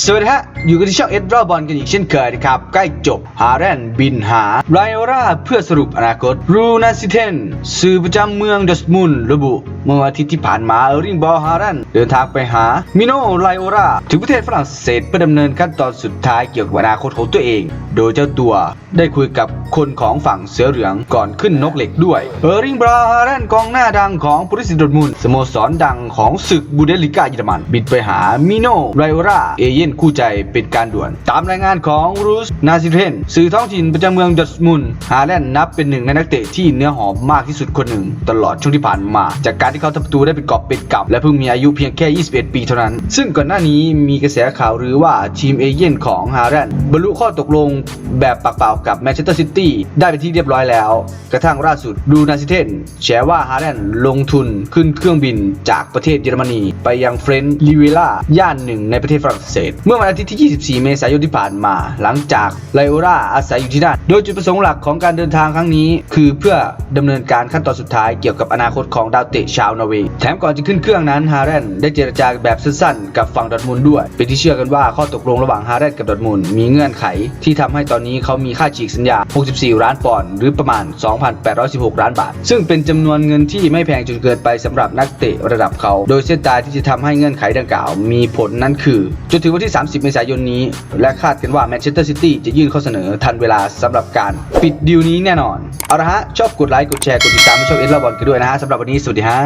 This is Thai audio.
สวัสดีฮะ อยู่กันที่ช่องเอ็ดรอบอลกันอีกเช่นเคยนะครับ ใกล้จบ ฮาแรนบินหาไรโอราเพื่อสรุปอนาคต รูนาซิเทน สื่อประจำเมืองดัสมุนระบุ เมื่ออาทิตย์ที่ผ่านมาเออริงบอลฮาแรนเดินทางไปหา มิโนไรโอราถึงประเทศฝรั่งเศสเพื่อดำเนินขั้นตอนสุดท้ายเกี่ยวกับอนาคตของตัวเอง โดยเจ้าตัวได้คุยกับคนของฝั่งเสือเหลืองก่อนขึ้นนกเหล็กด้วย เออริงบราฮาแรนกองหน้าดังของบริสิดอร์มุนสโมสรดังของศึกบูเดลิกาเยอรมัน บินไปหามิโนไรโอราเอเยนคู่ใจเป็นการด่วน ตามรายงานของรูสนาซิเทนสื่อท้องถิ่นประจำเมืองดอร์ทมุนฮาแลนด์นับเป็นหนึ่งในนักเตะที่เนื้อหอมมากที่สุดคนหนึ่ง ตลอดช่วงที่ผ่านมา จากการที่เขาทำประตูได้เป็นกอบเป็นกับและเพิ่งมีอายุเพียงแค่ 21 ปีเท่านั้น ซึ่งก่อนหน้านี้มีกระแสข่าวหรือว่าทีมเอเย่นของฮาแลนด์บรรลุข้อตกลงแบบปากเปล่ากับแมนเชสเตอร์ซิตี้ได้เป็นที่เรียบร้อยแล้ว กระทั่งล่าสุดดูนาซิเทนแฉว่าฮาแลนด์ลงทุนขึ้นเครื่องบินจากประเทศเยอรมนี ไปยังเฟรนด์ลิเวล่าย่านหนึ่งในประเทศฝรั่งเศสเมื่อวันอาทิตย์ที่ 24 เมษายนที่ผ่านมา หลังจากไลโอราอาศัยอยู่ที่นั่น โดยจุดประสงค์หลักของการเดินทางครั้งนี้ คือเพื่อดำเนินการขั้นตอนสุดท้ายเกี่ยวกับอนาคตของดาวเตะชาวนอร์เวย์ แถมก่อนจะขึ้นเครื่องนั้นฮาแลนด์ได้เจรจาแบบสั้นๆ กับฝั่งดอทมุนด้วย เป็นที่เชื่อกันว่าข้อตกลงระหว่างฮาแลนด์กับดอทมุนมีเงื่อนไข ที่ทำให้ตอนนี้เขามีค่าฉีกสัญญา 64 ล้านปอนด์หรือประมาณ 2,816 ล้านบาท ซึ่งเป็นจำนวนเงินที่ไม่แพงจนเกินไปสำหรับนักเตะระดับเขา โดยเส้นตายที่จะทำให้เงื่อนไขดังกล่าว มีผลนั้นคือจนถึงวันที่ 30 เมษายนนี้ และคาดกันว่าแมนเชสเตอร์ซิตี้จะยื่นข้อเสนอทันเวลาสำหรับการปิดดีลนี้แน่นอน เอาละฮะ ชอบกดไลค์ กดแชร์ กดติดตามให้ชอบเอ็นลาบอลกันด้วยนะฮะสำหรับวันนี้สวัสดีฮะ